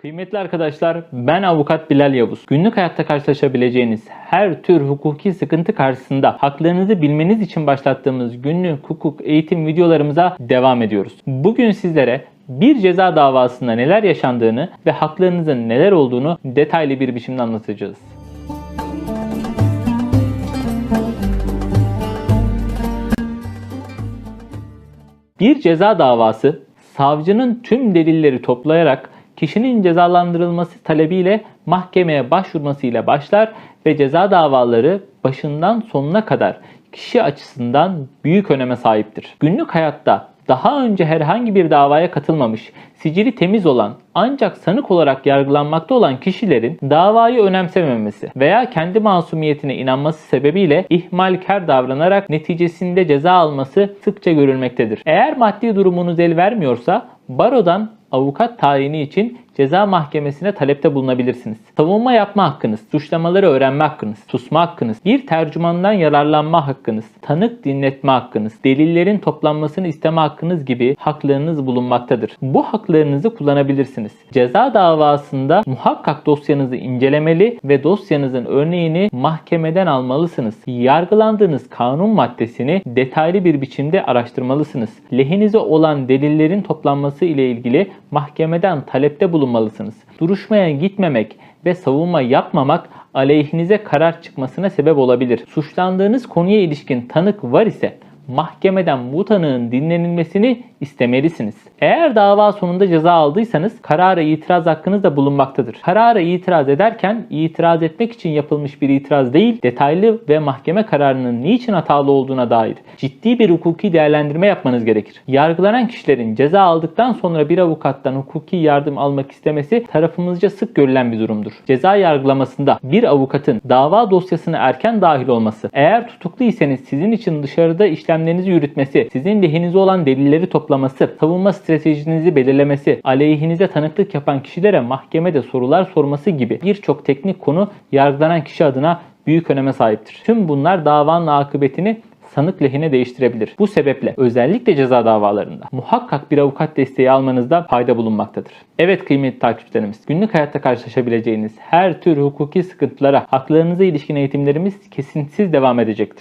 Kıymetli arkadaşlar, ben avukat Bilal Yavuz. Günlük hayatta karşılaşabileceğiniz her tür hukuki sıkıntı karşısında haklarınızı bilmeniz için başlattığımız günlük hukuk eğitim videolarımıza devam ediyoruz. Bugün sizlere bir ceza davasında neler yaşandığını ve haklarınızın neler olduğunu detaylı bir biçimde anlatacağız. Bir ceza davası savcının tüm delilleri toplayarak kişinin cezalandırılması talebiyle mahkemeye başvurmasıyla başlar ve ceza davaları başından sonuna kadar kişi açısından büyük öneme sahiptir. Günlük hayatta daha önce herhangi bir davaya katılmamış, sicili temiz olan ancak sanık olarak yargılanmakta olan kişilerin davayı önemsememesi veya kendi masumiyetine inanması sebebiyle ihmalkar davranarak neticesinde ceza alması sıkça görülmektedir. Eğer maddi durumunuz el vermiyorsa barodan avukat tayini için ceza mahkemesine talepte bulunabilirsiniz. Savunma yapma hakkınız, suçlamaları öğrenme hakkınız, susma hakkınız, bir tercümandan yararlanma hakkınız, tanık dinletme hakkınız, delillerin toplanmasını isteme hakkınız gibi haklarınız bulunmaktadır. Bu haklarınızı kullanabilirsiniz. Ceza davasında muhakkak dosyanızı incelemeli ve dosyanızın örneğini mahkemeden almalısınız. Yargılandığınız kanun maddesini detaylı bir biçimde araştırmalısınız. Lehinize olan delillerin toplanması ile ilgili mahkemeden talepte bulunmalısınız. Duruşmaya gitmemek ve savunma yapmamak aleyhinize karar çıkmasına sebep olabilir. Suçlandığınız konuya ilişkin tanık var ise mahkemeden bu tanığın dinlenilmesini istemelisiniz. Eğer dava sonunda ceza aldıysanız karara itiraz hakkınız da bulunmaktadır. Karara itiraz ederken itiraz etmek için yapılmış bir itiraz değil, detaylı ve mahkeme kararının niçin hatalı olduğuna dair ciddi bir hukuki değerlendirme yapmanız gerekir. Yargılanan kişilerin ceza aldıktan sonra bir avukattan hukuki yardım almak istemesi tarafımızca sık görülen bir durumdur. Ceza yargılamasında bir avukatın dava dosyasına erken dahil olması, eğer tutukluysanız sizin için dışarıda işlemlerinizi yürütmesi, sizin lehinize olan delilleri toplaması, savunma stratejinizi belirlemesi, aleyhinize tanıklık yapan kişilere mahkemede sorular sorması gibi birçok teknik konu yargılanan kişi adına büyük öneme sahiptir. Tüm bunlar davanın akıbetini sanık lehine değiştirebilir. Bu sebeple özellikle ceza davalarında muhakkak bir avukat desteği almanızda fayda bulunmaktadır. Evet kıymetli takipçilerimiz, günlük hayatta karşılaşabileceğiniz her tür hukuki sıkıntılara haklarınıza ilişkin eğitimlerimiz kesintisiz devam edecektir.